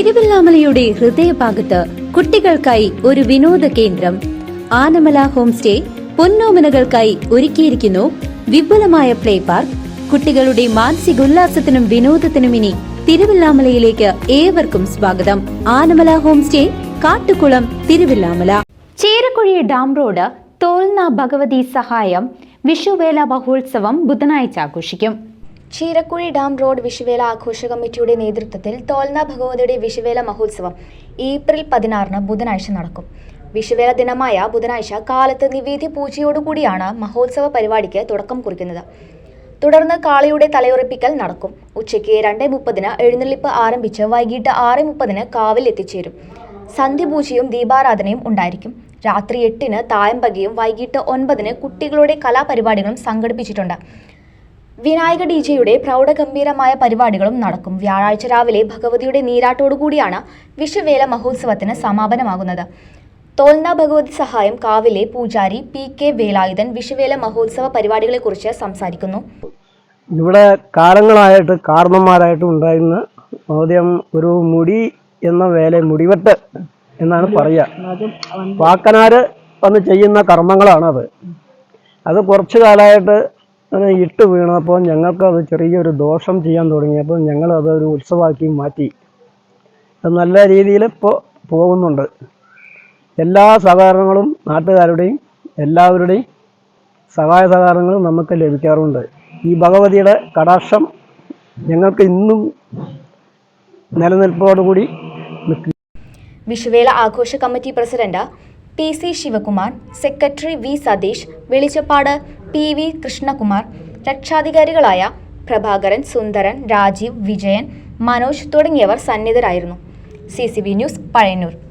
തിരുവല്ലാമലയുടെ ഹൃദയഭാഗത്ത് കുട്ടികൾക്കായി ഒരു വിനോദ കേന്ദ്രം. ആനമല ഹോം സ്റ്റേ പൊന്നോമനകൾക്കായി ഒരുക്കിയിരിക്കുന്നു വിപുലമായ പ്ലേ പാർക്ക്. കുട്ടികളുടെ മാനസികോല്ലാസത്തിനും വിനോദത്തിനും ഇനി തിരുവല്ലാമലയിലേക്ക് ഏവർക്കും സ്വാഗതം. Anamala home stay Kattukulam Thiruvilwamala. Cherakkuzhi dam road തോൽന Bhagavathi സഹായം വിഷുവേല മഹോത്സവം ബുധനാഴ്ച ആഘോഷിക്കും. ചീരക്കുഴി ഡാം റോഡ് വിഷുവേല ആഘോഷ കമ്മിറ്റിയുടെ നേതൃത്വത്തിൽ തോൽന ഭഗവതിയുടെ വിഷുവേല മഹോത്സവം ഏപ്രിൽ പതിനാറിന് ബുധനാഴ്ച നടക്കും. വിഷുവേല ദിനമായ ബുധനാഴ്ച കാലത്ത് നിവേദ്യ പൂജയോടുകൂടിയാണ് മഹോത്സവ പരിപാടിക്ക് തുടക്കം കുറിക്കുന്നത്. തുടർന്ന് കാളിയുടെ തലയുറപ്പിക്കൽ നടക്കും. ഉച്ചയ്ക്ക് രണ്ട് മുപ്പതിന് എഴുന്നള്ളിപ്പ് ആരംഭിച്ച് വൈകിട്ട് ആറ് മുപ്പതിന് കാവിൽ എത്തിച്ചേരും. സന്ധ്യപൂജയും ദീപാരാധനയും ഉണ്ടായിരിക്കും. രാത്രി എട്ടിന് തായമ്പകയും വൈകിട്ട് ഒൻപതിന് കുട്ടികളുടെ കലാപരിപാടികളും സംഘടിപ്പിച്ചിട്ടുണ്ട്. വിനായക ഡി ജെയുടെ പ്രൗഢഗംഭീരമായ പരിപാടികളും നടക്കും. വ്യാഴാഴ്ച രാവിലെ ഭഗവതിയുടെ നീരാട്ടോടുകൂടിയാണ് വിഷുവേല മഹോത്സവത്തിന് സമാപനമാകുന്നത്. തോൽന ഭഗവതി സഹായം കാവിലെ പൂജാരി പി കെ വേലായുധൻ വിഷുവേല മഹോത്സവ പരിപാടികളെക്കുറിച്ച് സംസാരിക്കുന്നു. ഇവിടെ കാലങ്ങളായിട്ട് കാരണന്മാരായിട്ട് ഉണ്ടായിരുന്ന ആദ്യം ഒരു മുടി എന്ന വേല മുടിവെട്ട് എന്നാണ് പറയുക വാക്കനാര് വന്ന് ചെയ്യുന്ന കർമ്മങ്ങളാണത്. അത് കുറച്ചു കാലമായിട്ട് അത് ഇട്ട് വീണപ്പോൾ ഞങ്ങൾക്കത് ചെറിയൊരു ദോഷം ചെയ്യാൻ തുടങ്ങിയപ്പോൾ ഞങ്ങളത് ഒരു ഉത്സവമാക്കി മാറ്റി. അത് നല്ല രീതിയിൽ ഇപ്പോൾ പോകുന്നുണ്ട്. എല്ലാ സഹകരണങ്ങളും നാട്ടുകാരുടെയും എല്ലാവരുടെയും സഹായ സഹകരണങ്ങളും നമുക്ക് ലഭിക്കാറുണ്ട്. ഈ ഭഗവതിയുടെ കടാക്ഷം ഞങ്ങൾക്ക് ഇന്നും നിലനിൽപ്പോടുകൂടി നിൽക്കും വിഷുവേല ആഘോഷ committee president P C Sivakumar secretary V Sathish വെളിച്ചപ്പാട് പി വി കൃഷ്ണകുമാർ രക്ഷാധികാരികളായ പ്രഭാകരൻ സുന്ദരൻ രാജീവ് വിജയൻ മനോജ് തുടങ്ങിയവർ സന്നിധരായിരുന്നു. C C B news Pazhayannur.